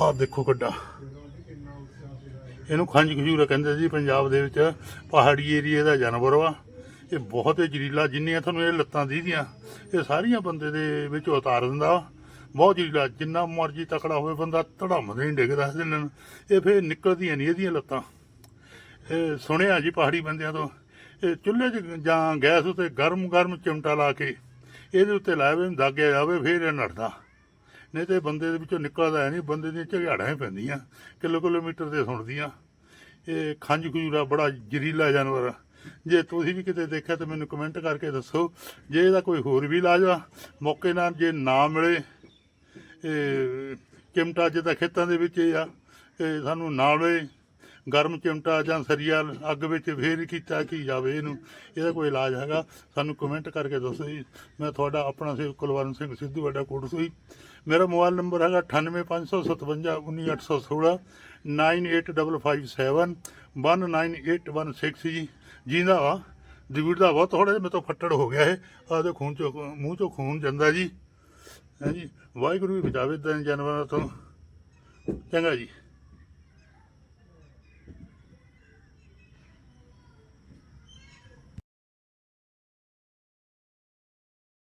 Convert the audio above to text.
ਆਹ ਦੇਖੋ ਗੱਡਾ। ਇਹਨੂੰ ਖੰਜ ਖਜੂਰਾ ਕਹਿੰਦੇ ਜੀ ਪੰਜਾਬ ਦੇ ਵਿੱਚ, ਪਹਾੜੀ ਏਰੀਏ ਦਾ ਜਾਨਵਰ ਵਾ। ਇਹ ਬਹੁਤ ਹੀ ਜ਼ਹਿਰੀਲਾ ਜਿੰਨੀਆਂ ਤੁਹਾਨੂੰ ਇਹ ਲੱਤਾਂ ਦੀਦੀਆਂ ਇਹ ਸਾਰੀਆਂ ਬੰਦੇ ਦੇ ਵਿੱਚ ਉਤਾਰ ਦਿੰਦਾ ਵਾ। ਬਹੁਤ ਜ਼ਹਿਰੀਲਾ ਜਿੰਨਾ ਮਰਜ਼ੀ ਤਕੜਾ ਹੋਵੇ, ਬੰਦਾ ਧੜਮ ਦੇ ਨਹੀਂ ਡਿੱਗਦਾ ਇਹਦੇ ਨਾਲ ਇਹ ਫੇਰ ਨਿਕਲਦੀਆਂ ਨਹੀਂ ਇਹਦੀਆਂ ਲੱਤਾਂ। ਇਹ ਸੁਣਿਆ ਜੀ ਪਹਾੜੀ ਬੰਦਿਆਂ ਤੋਂ, ਇਹ ਚੁੱਲ੍ਹੇ 'ਚ ਜਾਂ ਗੈਸ ਉੱਤੇ ਗਰਮ ਗਰਮ ਚਿਮਟਾ ਲਾ ਕੇ ਇਹਦੇ ਉੱਤੇ ਲਾਵੇ ਨੂੰ ਦਾਗਿਆ ਜਾਵੇ, ਫਿਰ ਇਹ ਨੜਦਾ ਨਹੀਂ ਤੇ ਬੰਦੇ ਦੇ ਵਿੱਚੋਂ ਨਿਕਲਦਾ ਹੈ ਨਹੀਂ, ਬੰਦੇ ਦੀਆਂ ਝਗੜਾਂ ਹੀ ਪੈਂਦੀਆਂ ਕਿਲੋ ਕਿਲੋਮੀਟਰ ਤੇ ਸੁਣਦੀਆਂ ਇਹ ਖੰਜ ਖਜੂਰਾ ਬੜਾ ਜ਼ਹਿਰੀਲਾ ਜਾਨਵਰ ਆ। ਜੇ ਤੁਸੀਂ ਵੀ ਕਿਤੇ ਦੇਖਿਆ ਤਾਂ ਮੈਨੂੰ ਕਮੈਂਟ ਕਰਕੇ ਦੱਸੋ, ਜੇ ਇਹਦਾ ਕੋਈ ਹੋਰ ਵੀ ਇਲਾਜ ਆ, ਮੌਕੇ ਨਾਲ ਜੇ ਨਾ ਮਿਲੇ, ਇਹ ਕਿਮਟਾ ਜਿੱਦਾਂ ਖੇਤਾਂ ਦੇ ਵਿੱਚ ਇਹ ਆ, ਇਹ ਸਾਨੂੰ ਨਾ ਮਿਲੇ ਗਰਮ ਚਿਮਟਾ ਜਾਂ ਸਰੀਆ ਅੱਗ ਵਿੱਚ ਫੇਰ ਕੀਤਾ ਕੀ ਜਾਵੇ ਇਹਨੂੰ ਇਹਦਾ ਕੋਈ ਇਲਾਜ ਹੈਗਾ ਸਾਨੂੰ ਕਮੈਂਟ ਕਰਕੇ ਦੱਸੋ ਜੀ ਮੈਂ ਤੁਹਾਡਾ ਆਪਣਾ ਸੇਵਕ ਕੁਲਵੰਤ ਸਿੰਘ ਸਿੱਧੂ ਵੱਡਾ ਕੋਟਸੂਈ ਮੇਰਾ ਮੋਬਾਈਲ ਨੰਬਰ ਹੈਗਾ 9855719816 98557 19816 ਜੀ ਜਿੰਦਾ ਵਾ ਦਿਵੜ ਦਾ ਬਹੁਤ ਥੋੜਾ ਜਿਹਾ ਮੇਰੇ ਤੋਂ ਫੱਟੜ ਹੋ ਗਿਆ ਇਹ ਆਦੇ ਖੂਨ ਚੋਂ ਮੂੰਹ ਚੋਂ ਖੂਨ ਜਾਂਦਾ ਜੀ ਹੈ ਵਾਹਿਗੁਰੂ ਵੀ ਬਚਾਵੇ ਇਦਾਂ ਦੇ ਜਾਨਵਰਾਂ ਤੋਂ ਚੰਗਾ ਜੀ